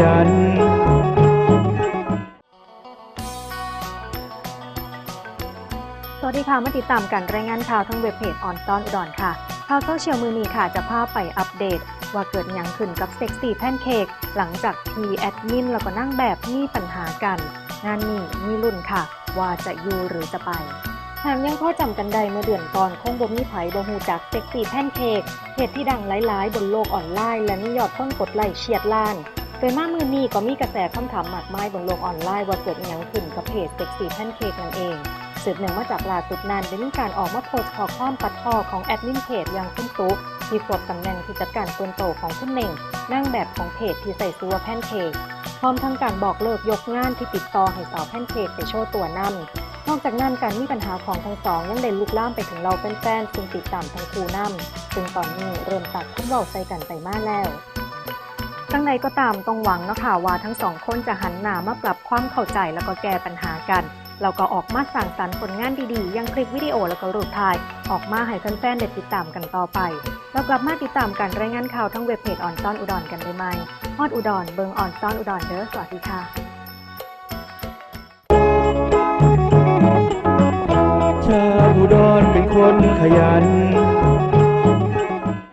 ยัน สวัสดีค่ะมาติดตามการรายงานข่าวทั้งเว็บเพจออนตอนอุดรค่ะ ข่าวโซเชียลมือนี้ค่ะ จะพาไปอัปเดต ว่าเกิดหยังขึ้นกับเซ็กซี่แพนเค้กหลังจากทีแอดมินแล้วก็นั่งแบบมีปัญหากัน งานนี้มีรุ่นค่ะ ว่าจะอยู่หรือจะไปหากยังพอจำกันได้เมื่อเดือนก่อนคงบ่มีไผบ่ฮู้จักเซ็กซี่แพนเค้กเพจที่ดังหลายๆ บนโลกออนไลน์และมียอดคนกดไลค์เฉียดล้าน โดยมามือนี้ก็มีกระแสคำถามมากมายบนโลกออนไลน์ว่าเกิดอิหยังขึ้นกับเพจเซ็กซี่แพนเค้กนั่นเองสืบเนื่องมาจากล่าสุดนั้นได้มีการออกมาโพสต์ข้อความตัดพ้อของแอดมินเพจอย่างคุณตุ๊ที่ควบตำแหน่งที่จัดการส่วนโตของคุณเน่งนั่งแบบของเพจที่ใส่ตัวแพนเค้กพร้อมทั้งการบอกเลิกยกงานที่ติดต่อให้สาวแพนเค้กไปโชว์ตัวนำนอกจากนั้นการมีปัญหาของทั้งสองยังได้ลุกลามไปถึงเราเป็นแฟนๆซึ่งติดตามทั้งคู่นำซึ่งตอนนี้เริ่มตัดคุ้มเบาใส่กันไปมากแล้ว จังใดก็ตามต้องหวังเนาะค่ะว่าทั้งสองคนจะหันหน้ามาปรับความเข้าใจแล้วก็แก้ปัญหากันแล้วก็ออกมาสร้างสรรค์ผลงานดีๆย่างคลิปวิดีโอแล้วก็รูปถ่าย ออกมาให้แฟนๆได้ติดตามกันต่อไป แล้วกลับมาติดตามการรายงานข่าวทั้งเว็บเพจออนซ่อนอุดรกันได้ไหมฮอดอุดรเบิงออนซ่อนอุดรเด้อสวัสดีค่ะชาวอุดรเป็นคนขยัน